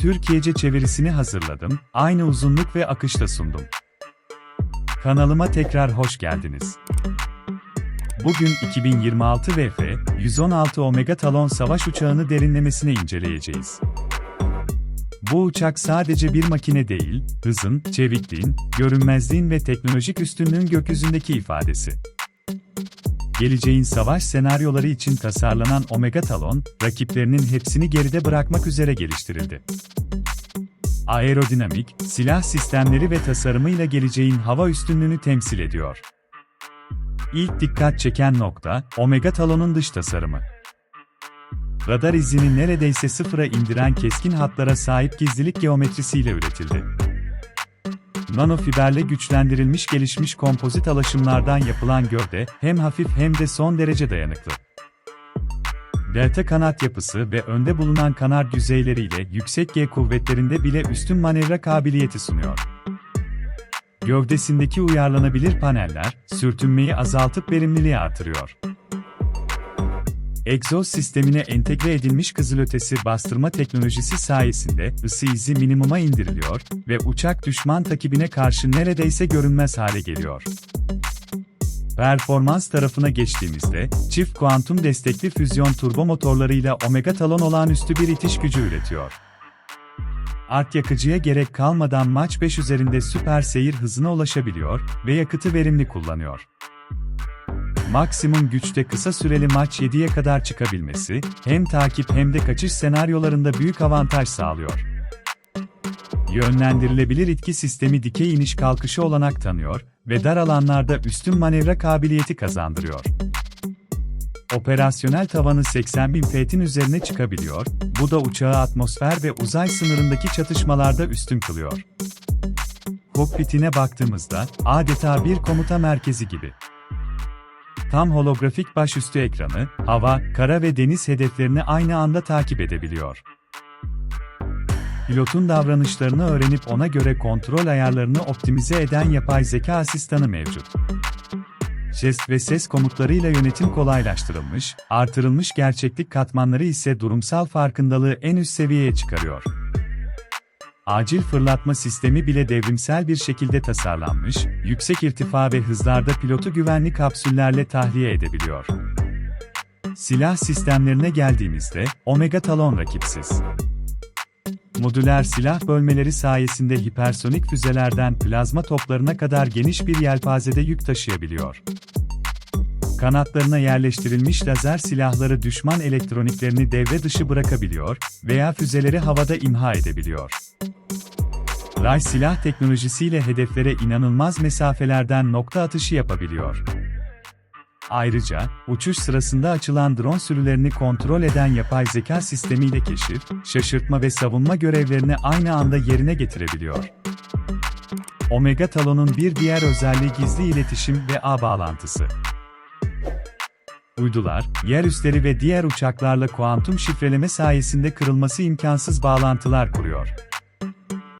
Türkiye'ce çevirisini hazırladım, aynı uzunluk ve akışta sundum. Kanalıma tekrar hoş geldiniz. Bugün 2026 VF-116 Omega Talon savaş uçağını derinlemesine inceleyeceğiz. Bu uçak sadece bir makine değil, hızın, çevikliğin, görünmezliğin ve teknolojik üstünlüğün gökyüzündeki ifadesi. Geleceğin savaş senaryoları için tasarlanan Omega Talon, rakiplerinin hepsini geride bırakmak üzere geliştirildi. Aerodinamik, silah sistemleri ve tasarımıyla geleceğin hava üstünlüğünü temsil ediyor. İlk dikkat çeken nokta, Omega Talon'un dış tasarımı. Radar izini neredeyse sıfıra indiren keskin hatlara sahip gizlilik geometrisiyle üretildi. Nanofiberle güçlendirilmiş gelişmiş kompozit alaşımlardan yapılan gövde, hem hafif hem de son derece dayanıklı. Delta kanat yapısı ve önde bulunan kanat yüzeyleriyle yüksek G kuvvetlerinde bile üstün manevra kabiliyeti sunuyor. Gövdesindeki uyarlanabilir paneller, sürtünmeyi azaltıp verimliliği artırıyor. Egzoz sistemine entegre edilmiş kızılötesi bastırma teknolojisi sayesinde ısı izi minimuma indiriliyor ve uçak düşman takibine karşı neredeyse görünmez hale geliyor. Performans tarafına geçtiğimizde, çift kuantum destekli füzyon turbo motorlarıyla Omega Talon olağanüstü bir itiş gücü üretiyor. Art yakıcıya gerek kalmadan Mach 5 üzerinde süper seyir hızına ulaşabiliyor ve yakıtı verimli kullanıyor maksimum güçte kısa süreli maç 7'ye kadar çıkabilmesi, hem takip hem de kaçış senaryolarında büyük avantaj sağlıyor. Yönlendirilebilir itki sistemi dikey iniş kalkışı olanak tanıyor ve dar alanlarda üstün manevra kabiliyeti kazandırıyor. Operasyonel tavanı 80.000 feet'in üzerine çıkabiliyor, bu da uçağı atmosfer ve uzay sınırındaki çatışmalarda üstün kılıyor. Kokpitine baktığımızda, adeta bir komuta merkezi gibi. Tam holografik başüstü ekranı, hava, kara ve deniz hedeflerini aynı anda takip edebiliyor. Pilotun davranışlarını öğrenip ona göre kontrol ayarlarını optimize eden yapay zeka asistanı mevcut. Jest ve ses komutlarıyla yönetim kolaylaştırılmış, artırılmış gerçeklik katmanları ise durumsal farkındalığı en üst seviyeye çıkarıyor acil fırlatma sistemi bile devrimsel bir şekilde tasarlanmış, yüksek irtifa ve hızlarda pilotu güvenli kapsüllerle tahliye edebiliyor. Silah sistemlerine geldiğimizde, Omega Talon rakipsiz. Modüler silah bölmeleri sayesinde hipersonik füzelerden plazma toplarına kadar geniş bir yelpazede yük taşıyabiliyor. Kanatlarına yerleştirilmiş lazer silahları düşman elektroniklerini devre dışı bırakabiliyor veya füzeleri havada imha edebiliyor. Ray silah teknolojisiyle hedeflere inanılmaz mesafelerden nokta atışı yapabiliyor. Ayrıca, uçuş sırasında açılan drone sürülerini kontrol eden yapay zeka sistemiyle keşif, şaşırtma ve savunma görevlerini aynı anda yerine getirebiliyor. Omega Talon'un bir diğer özelliği gizli iletişim ve ağ bağlantısı. Uydular, yer üsleri ve diğer uçaklarla kuantum şifreleme sayesinde kırılması imkansız bağlantılar kuruyor.